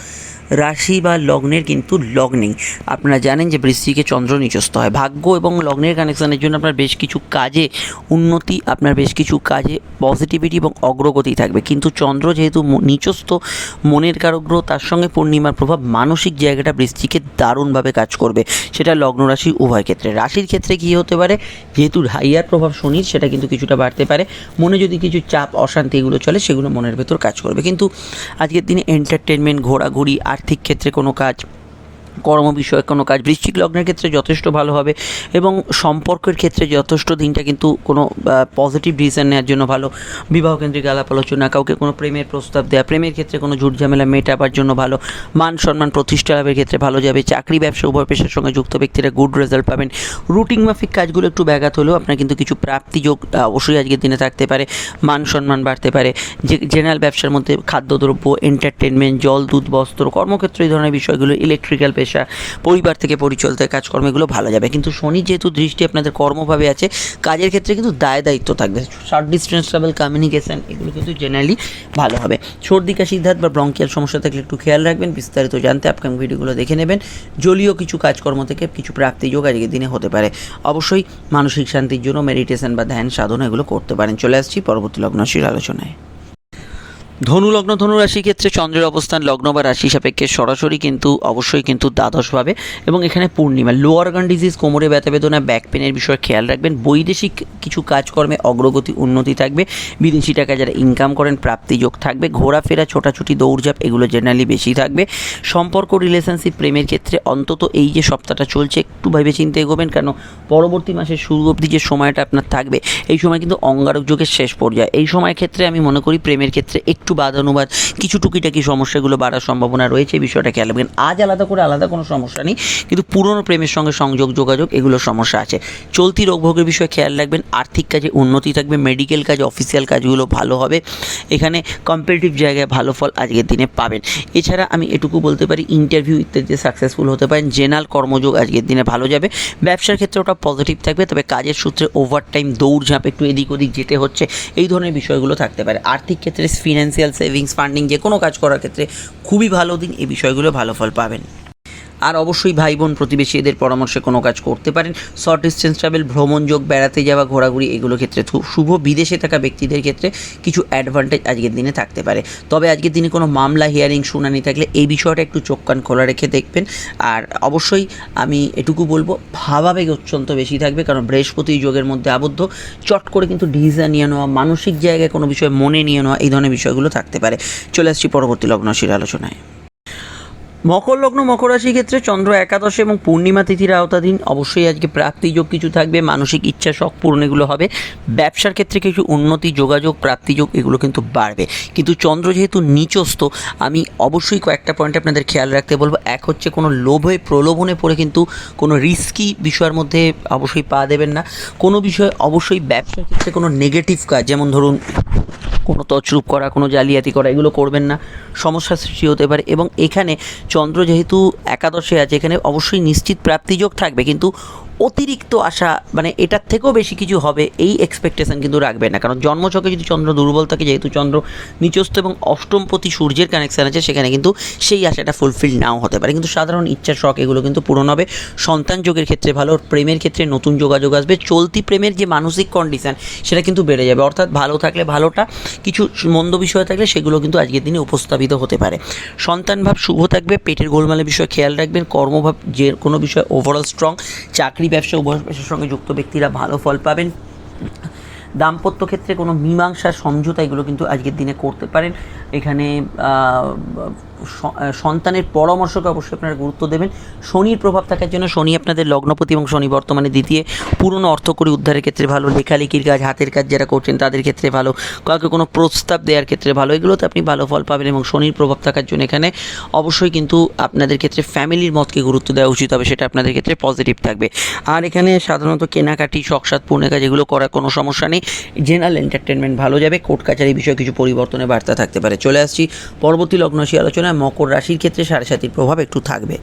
রাশি বা লগ্নের কিন্তু লগ্নেই আপনারা জানেন যে বৃশ্চিকে চন্দ্র নিচস্থ হয়। ভাগ্য এবং লগ্নের কানেকশানের জন্য আপনার বেশ কিছু কাজে উন্নতি, আপনার বেশ কিছু কাজে পজিটিভিটি এবং অগ্রগতি থাকবে। কিন্তু চন্দ্র যেহেতু নিচস্থ মনের কারগ্রহ, তার সঙ্গে পূর্ণিমার প্রভাব মানসিক জায়গাটা বৃশ্চিকে দারুণভাবে কাজ করবে। সেটা লগ্ন রাশি উভয় ক্ষেত্রে। রাশির ক্ষেত্রে কী হতে পারে? যেহেতু হাইয়ার প্রভাব শনির, সেটা কিন্তু কিছুটা বাড়তে পারে। মনে যদি কিছু চাপ, অশান্তি এগুলো চলে, সেগুলো মনের ভেতর কাজ করবে। কিন্তু আজকের দিনে এন্টারটেনমেন্ট ঘোরাঘুরি, আর্থিক ক্ষেত্রে কোনো কাজ কর্ম বিষয়ক কোনো কাজ, বৃশ্চিক লগ্নের ক্ষেত্রে যথেষ্ট ভালো হবে এবং সম্পর্কের ক্ষেত্রে যথেষ্ট দিনটা কিন্তু কোনো পজিটিভ ডিসিশন নেওয়ার জন্য ভালো। বিবাহ কেন্দ্রিক আলাপ আলোচনা, কাউকে কোনো প্রেমের প্রস্তাব দেওয়া প্রেমের ক্ষেত্রে কোনো ঝুট ঝামেলা মেটাবার জন্য ভালো। মান সম্মান, প্রতিষ্ঠা লাভের ক্ষেত্রে ভালো যাবে। চাকরি, ব্যবসা, উভয় পেশার সঙ্গে যুক্ত ব্যক্তিরা গুড রেজাল্ট পাবেন। রুটিন মাফিক কাজগুলো একটু ব্যাঘাত হলেও আপনার কিন্তু কিছু প্রাপ্তিযোগ অবশ্যই আজকের দিনে থাকতে পারে। মান সম্মান বাড়তে পারে। যে জেনারেল ব্যবসার মধ্যে খাদ্যদ্রব্য এন্টারটেনমেন্ট জল, দুধ, বস্ত্র, কর্মক্ষেত্র এই ধরনের বিষয়গুলো ইলেকট্রিক্যাল পেশা পরিবার থেকে পরিচালিত কাজকর্ম, এগুলো ভালো যাবে। কিন্তু শনি যেহেতু দৃষ্টি আপনাদের কর্মভাবে আছে, কাজের ক্ষেত্রে কিন্তু দায় দায়িত্ব থাকবে। শর্ট ডিস্টেন্স ট্রাভেল কমিউনিকেশন এগুলো কিন্তু জেনারেলি ভালো হবে। সর্দি, কাশি, ধাত বা ব্রঙ্কিয়াল সমস্যা থাকলে একটু খেয়াল রাখবেন, বিস্তারিত জানতে আপকামিং ভিডিওগুলো দেখে নেবেন। জলীয় কিছু কাজকর্ম থেকে কিছু প্রাপ্তি যোগ আজকের দিনে হতে পারে। অবশ্যই মানসিক শান্তির জন্য মেডিটেশন বা ধ্যান সাধনা এগুলো করতে পারেন। চলে আসছি পরবর্তী লগ্নশীল আলোচনায়। ধনু লগ্ন, ধনু রাশির ক্ষেত্রে চন্দ্রের অবস্থান লগ্ন বা রাশি সাপেক্ষে সরাসরি কিন্তু, অবশ্যই কিন্তু দ্বাদশভাবে এবং এখানে পূর্ণিমা লোয়ার গান ডিজিজ কোমরে ব্যথা বেদনা ব্যাক পেনের বিষয়ে খেয়াল রাখবেন। বৈদেশিক কিছু কাজকর্মে অগ্রগতি, উন্নতি থাকবে। বিদেশি টাকা যারা ইনকাম করেন প্রাপ্তিযোগ থাকবে। ঘোরাফেরা, ছোটাছুটি, দৌড়ঝাঁপ, এগুলো জেনারেলি বেশি থাকবে। সম্পর্ক রিলেশনশিপ প্রেমের ক্ষেত্রে অন্তত এই যে সপ্তাহটা চলছে, একটু ভেবে চিন্তে এগোবেন। কেন? পরবর্তী মাসের শুরু অবধি যে সময়টা আপনার থাকবে, এই সময় কিন্তু অঙ্গারক যুগের শেষ পর্যায়ে। এই সময় ক্ষেত্রে আমি মনে করি প্রেমের ক্ষেত্রে একটু বাদানুবাদ কিছু টুকিটাকি সমস্যাগুলো বাড়ার সম্ভাবনা রয়েছে, এই বিষয়টা খেয়াল রাখবেন। আজ আলাদা করে আলাদা কোনো সমস্যা নেই, কিন্তু পুরনো প্রেমের সঙ্গে সংযোগ, যোগাযোগ, এগুলো সমস্যা আছে। চলতি রোগভোগের বিষয়ে খেয়াল রাখবেন, আর্থিক কাজে উন্নতি থাকবে, মেডিকেল কাজ, অফিসিয়াল কাজগুলো ভালো হবে, এখানে কম্পিটিটিভ জায়গায় ভালো ফল আজকের দিনে পাবেন। এছাড়া আমি এটুকু বলতে পারি ইন্টারভিউ ইত্যাদিতে সাকসেসফুল হতে পারেন জেনারেল কর্মযোগ আজকের দিনে ভালো যাবে। ব্যবসার ক্ষেত্রে ওটা পজিটিভ থাকবে, তবে কাজের সূত্রে ওভারটাইম দৌড়ঝাঁপ একটু এদিক ওদিক যেতে হচ্ছে, এই ধরনের বিষয়গুলো থাকতে পারে। আর্থিক ক্ষেত্রে ফিনান্সিয়াল সেভিংস ফান্ডিং যে কোনো কাজ করার ক্ষেত্রে খুবই ভালো দিন। এই বিষয়গুলো ভালো ফল পাবেন। আর অবশ্যই ভাই বোন প্রতিবেশী এদের পরামর্শে কোনো কাজ করতে পারেন। শর্ট ডিস্টেন্স ট্রাভেল ভ্রমণযোগ বেড়াতে যাওয়া, ঘোরাঘুরি, এগুলো ক্ষেত্রে শুভ। বিদেশে থাকা ব্যক্তিদের ক্ষেত্রে কিছু অ্যাডভান্টেজ আজকের দিনে থাকতে পারে। তবে আজকের দিনে কোনো মামলা হিয়ারিং শুনানি থাকলে এই বিষয়টা একটু চোখ কান খোলা রেখে দেখবেন। আর অবশ্যই আমি এটুকু বলব, ভাবাবেগ অত্যন্ত বেশি থাকবে, কারণ বৃহস্পতি যোগের মধ্যে আবদ্ধ। চট করে কিন্তু ডিসিশন নিয়ে নেওয়া, মানসিক জায়গায় কোনো বিষয় মনে নিয়ে নেওয়া, এই ধরনের বিষয়গুলো থাকতে পারে। চলে আসছি পরবর্তী লগ্নশীর আলোচনায়। মকর লগ্ন, মকর রাশির ক্ষেত্রে চন্দ্র একাদশে এবং পূর্ণিমা তিথির আওতাধীন। অবশ্যই আজকে প্রাপ্তিযোগ কিছু থাকবে, মানসিক ইচ্ছা শখ পূরণ এগুলো হবে। ব্যবসার ক্ষেত্রে কিছু উন্নতি, যোগাযোগ প্রাপ্তিযোগ এগুলো কিন্তু বাড়বে। কিন্তু চন্দ্র যেহেতু নিচস্ত আমি অবশ্যই কয়েকটা পয়েন্ট আপনাদের খেয়াল রাখতে বলব। এক হচ্ছে কোনো লোভে, প্রলোভনে পড়ে কিন্তু কোনো রিস্কি বিষয়ের মধ্যে অবশ্যই পা দেবেন না। কোনো বিষয়ে অবশ্যই ব্যবসার ক্ষেত্রে কোনো নেগেটিভ কাজ, যেমন ধরুন কোনো তছরূপ করা, কোনো জালিয়াতি করা, এগুলো করবেন না। সমস্যা সৃষ্টি হতে পারে এবং এখানে চন্দ্র যেহেতু একাদশে আছে, এখানে অবশ্যই নিশ্চিত প্রাপ্তিযোগ থাকবে। কিন্তু অতিরিক্ত আশা মানে এটার থেকেও বেশি কিছু হবে, এই এক্সপেকটেশন কিন্তু রাখবেন না। কারণ জন্মছকে যদি চন্দ্র দুর্বল থাকে, যেহেতু চন্দ্র নিচস্থ এবং অষ্টম প্রতি সূর্যের কানেকশান আছে, সেখানে কিন্তু সেই আশাটা ফুলফিল নাও হতে পারে। কিন্তু সাধারণ ইচ্ছা, শখ, এগুলো কিন্তু পূরণ হবে। সন্তান যোগের ক্ষেত্রে ভালো, প্রেমের ক্ষেত্রে নতুন যোগাযোগ আসবে। চলতি প্রেমের যে মানসিক কন্ডিশন সেটা কিন্তু বেড়ে যাবে। অর্থাৎ ভালো থাকলে ভালোটা, কিছু মন্দ বিষয় থাকলে সেগুলো কিন্তু আজকের দিনে উপস্থাপিত হতে পারে। সন্তান ভাব শুভ থাকবে, পেটের গোলমালের বিষয়ে খেয়াল রাখবেন। কর্মভাব যে কোনো বিষয় ওভারঅল স্ট্রং চাকরি ব্যবসা উভয় পেশার সঙ্গে যুক্ত ব্যক্তিরা ভালো ফল পাবেন। দাম্পত্য ক্ষেত্রে কোনো মীমাংসা সমঝোতা এগুলো কিন্তু আজকের দিনে করতে পারেন। এখানে সন্তানের পরামর্শকে অবশ্যই আপনারা গুরুত্ব দেবেন। শনির প্রভাব থাকার জন্য শনি আপনাদের লগ্নপতি এবং শনি বর্তমানে দ্বিতীয়। পুরনো অর্থকরী উদ্ধারের ক্ষেত্রে ভালো, লেখালেখির কাজ, হাতের কাজ যারা করছেন তাদের ক্ষেত্রে ভালো, কাউকে কোনো প্রস্তাব দেওয়ার ক্ষেত্রে ভালো, এগুলোতে আপনি ভালো ফল পাবেন এবং শনির প্রভাব থাকার জন্য এখানে অবশ্যই কিন্তু আপনাদের ক্ষেত্রে ফ্যামিলির মতকে গুরুত্ব দেওয়া উচিত হবে, সেটা আপনাদের ক্ষেত্রে পজিটিভ থাকবে। আর এখানে সাধারণত কেনাকাটি, শখসাদ পূর্ণের কাজ এগুলো করার কোনো সমস্যা নেই। জেনারেল এন্টারটেনমেন্ট ভালো যাবে কোর্ট কাছারি বিষয়ে কিছু পরিবর্তনের বার্তা থাকতে পারে। চলে আসছি পরবর্তী লগ্নশী আলোচনায়। মকর রাশির ক্ষেত্রে সাড়ে সাতির প্রভাব একটু থাকবে।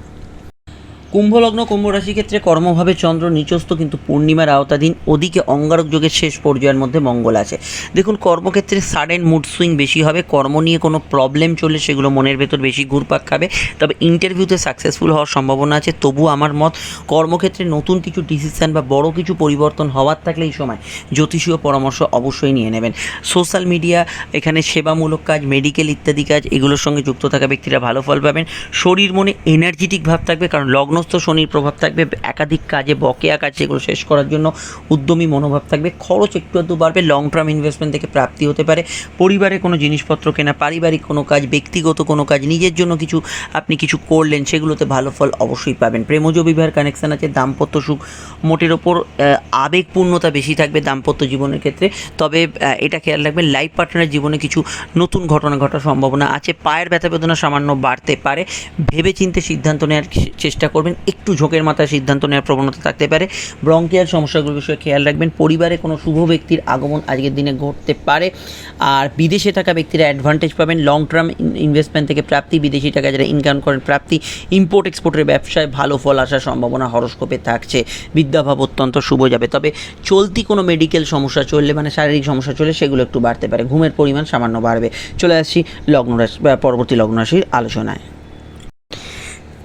কুম্ভ লগ্ন কুম্ভ রাশির ক্ষেত্রে কর্মভাবে চন্দ্র নিচস্থ, কিন্তু পূর্ণিমার আওতাধীন ওদিকে অঙ্গারক যোগের শেষ পর্যায়ের মধ্যে মঙ্গল আছে। দেখুন, কর্মক্ষেত্রে সাডেন মুড সুইং বেশি হবে, কর্ম নিয়ে কোনো প্রবলেম চললে সেগুলো মনের ভেতর বেশি ঘুরপাক খাবে। তবে ইন্টারভিউতে সাকসেসফুল হওয়ার সম্ভাবনা আছে। তবু আমার মত, কর্মক্ষেত্রে নতুন কিছু ডিসিশন বা বড় কিছু পরিবর্তন হওয়ার থাকলে এই সময় জ্যোতিষীয় পরামর্শ অবশ্যই নিয়ে নেবেন। সোশ্যাল মিডিয়া এখানে সেবামূলক কাজ মেডিকেল ইত্যাদি কাজ, এগুলোর সঙ্গে যুক্ত থাকা ব্যক্তিরা ভালো ফল পাবেন। শরীর মনে এনার্জেটিক ভাব থাকবে, কারণ লগ্নস্থ শনির প্রভাব থাকবে, একাধিক কাজে বকেয়া কাজ সেগুলো শেষ করার জন্য উদ্যমী মনোভাব থাকবে। খরচ একটু আধটু বাড়বে লং টার্ম ইনভেস্টমেন্ট থেকে প্রাপ্তি হতে পারে। পরিবারে কোনো জিনিসপত্র কেনা, পারিবারিক কোনো কাজ, ব্যক্তিগত কোনো কাজ, নিজের জন্য কিছু আপনি কিছু করলেন, সেগুলোতে ভালো ফল অবশ্যই পাবেন। প্রেমজ বিবাহের কানেকশান আছে, দাম্পত্য সুখ মোটের ওপর আবেগপূর্ণতা বেশি থাকবে দাম্পত্য জীবনের ক্ষেত্রে। তবে এটা খেয়াল রাখবেন লাইফ পার্টনারের জীবনে কিছু নতুন ঘটনা ঘটার সম্ভাবনা আছে। পায়ের ব্যথা বেদনা সামান্য বাড়তে পারে। ভেবে চিন্তে সিদ্ধান্ত নেওয়ার চেষ্টা করবেন। একটু ঝোঁকের মাথায় সিদ্ধান্ত নেওয়ার প্রবণতা থাকতে পারে। ব্রঙ্কিয়ার সমস্যাগুলোর বিষয়ে খেয়াল রাখবেন, পরিবারে কোনো শুভ ব্যক্তির আগমন আজকের দিনে ঘটতে পারে। আর বিদেশে থাকা ব্যক্তিরা অ্যাডভান্টেজ পাবেন লং টার্ম ইনভেস্টমেন্ট থেকে প্রাপ্তি, বিদেশি টাকা যারা ইনকাম করেন প্রাপ্তি ইম্পোর্ট এক্সপোর্টের ব্যবসায় ভালো ফল আসার সম্ভাবনা হরস্কোপে থাকছে। বিদ্যাভাব অত্যন্ত শুভ যাবে, তবে চলতি কোনো মেডিকেল সমস্যা চললে মানে শারীরিক সমস্যা চললে সেগুলো একটু বাড়তে পারে। ঘুমের পরিমাণ সামান্য বাড়বে। চলে আসছি লগ্ন রাশি পরবর্তী লগ্ন রাশির আলোচনায়।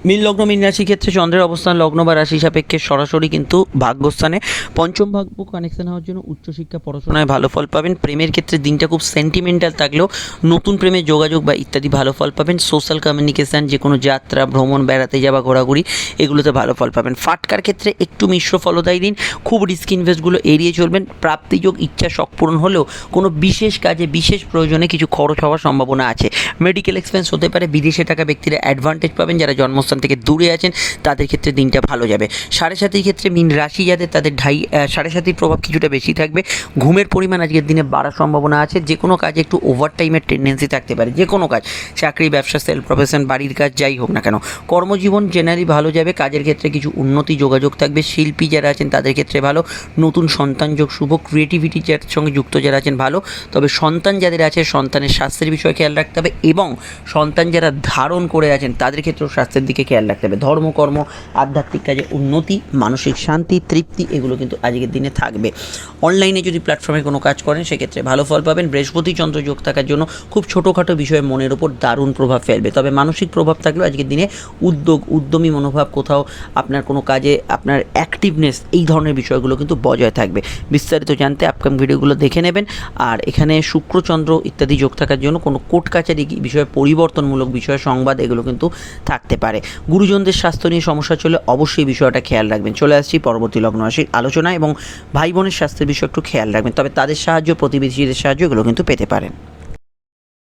মীন লগ্ন, মীন রাশির ক্ষেত্রে চন্দ্রের অবস্থান লগ্ন বা রাশি সাপেক্ষে সরাসরি কিন্তু ভাগ্যস্থানে। পঞ্চম ভাগ্য কানেকশন হওয়ার জন্য উচ্চশিক্ষা, পড়াশোনায় ভালো ফল পাবেন। প্রেমের ক্ষেত্রে দিনটা খুব সেন্টিমেন্টাল থাকলেও নতুন প্রেমের যোগাযোগ বা ইত্যাদি ভালো ফল পাবেন। সোশ্যাল কমিউনিকেশান যে কোনো যাত্রা, ভ্রমণ, বেড়াতে যাওয়া, ঘোরাঘুরি, এগুলোতে ভালো ফল পাবেন। ফাটকার ক্ষেত্রে একটু মিশ্র ফলদায়ী দিন। খুব রিস্ক ইনভেস্টগুলো এড়িয়ে চলবেন। প্রাপ্তিযোগ, ইচ্ছা শখ পূরণ হলেও কোনো বিশেষ কাজে, বিশেষ প্রয়োজনে কিছু খরচ হওয়ার সম্ভাবনা আছে। মেডিকেল এক্সপেন্স হতে পারে। বিদেশে টাকা ব্যক্তিরা অ্যাডভান্টেজ পাবেন। যারা জন্মস্থান পরিবর্তন থেকে দূরে আছেন, তাদের ক্ষেত্রে দিনটা ভালো যাবে। সাড়ে সাতির ক্ষেত্রে মিন রাশি যাদের, তাদের ঢাই সাড়ে সাতির প্রভাব কিছুটা বেশি থাকবে। ঘুমের পরিমাণ আজকের দিনে বাড়ার সম্ভাবনা আছে। যে কোনো কাজে একটু ওভার টাইমের টেন্ডেন্সি থাকতে পারে। যে কোনো কাজ, চাকরি, ব্যবসা সেলফ প্রফেশন বাড়ির কাজ, যাই হোক না কেন। কর্মজীবন জেনারেলি ভালো যাবে। কাজের ক্ষেত্রে কিছু উন্নতি যোগাযোগ থাকবে। শিল্পী যারা আছেন, তাদের ক্ষেত্রে ভালো। নতুন সন্তান যোগ শুভ। ক্রিয়েটিভিটি যার সঙ্গে যুক্ত যারা আছেন, ভালো। তবে সন্তান যাদের আছে, সন্তানের স্বাস্থ্যের বিষয়ে খেয়াল রাখতে হবে এবং সন্তান যারা ধারণ করে আছেন, তাদের ক্ষেত্রেও স্বাস্থ্যের দিকে খেয়াল রাখতে হবে। ধর্মকর্ম আধ্যাত্মিক কাজে উন্নতি, মানসিক শান্তি, তৃপ্তি, এগুলো কিন্তু আজকের দিনে থাকবে। অনলাইনে যদি প্ল্যাটফর্মে কোনো কাজ করেন, সেক্ষেত্রে ভালো ফল পাবেন। বৃহস্পতি চন্দ্র যোগ থাকার জন্য খুব ছোটোখাটো বিষয়ে মনের ওপর দারুণ প্রভাব ফেলবে। তবে মানসিক প্রভাব থাকলেও আজকের দিনে উদ্যোগ, উদ্যমী মনোভাব কোথাও আপনার কোনো কাজে আপনার অ্যাক্টিভনেস এই ধরনের বিষয়গুলো কিন্তু বজায় থাকবে। বিস্তারিত জানতে আপকাম ভিডিওগুলো দেখে নেবেন। আর এখানে শুক্রচন্দ্র ইত্যাদি যোগ থাকার জন্য কোনো কোর্ট কাছারি বিষয়ে পরিবর্তনমূলক বিষয়ে সংবাদ এগুলো কিন্তু থাকতে পারে। গুরুজনদের স্বাস্থ্য নিয়ে সমস্যা চলে অবশ্যই বিষয়টা খেয়াল রাখবেন। চলে আসছি পরবর্তী লগ্ন রাশির আলোচনা এবং ভাই বোনের স্বাস্থ্যের বিষয় একটু খেয়াল রাখবেন। তবে তাদের সাহায্য, প্রতিবেশীদের সাহায্য এগুলো কিন্তু পেতে পারেন।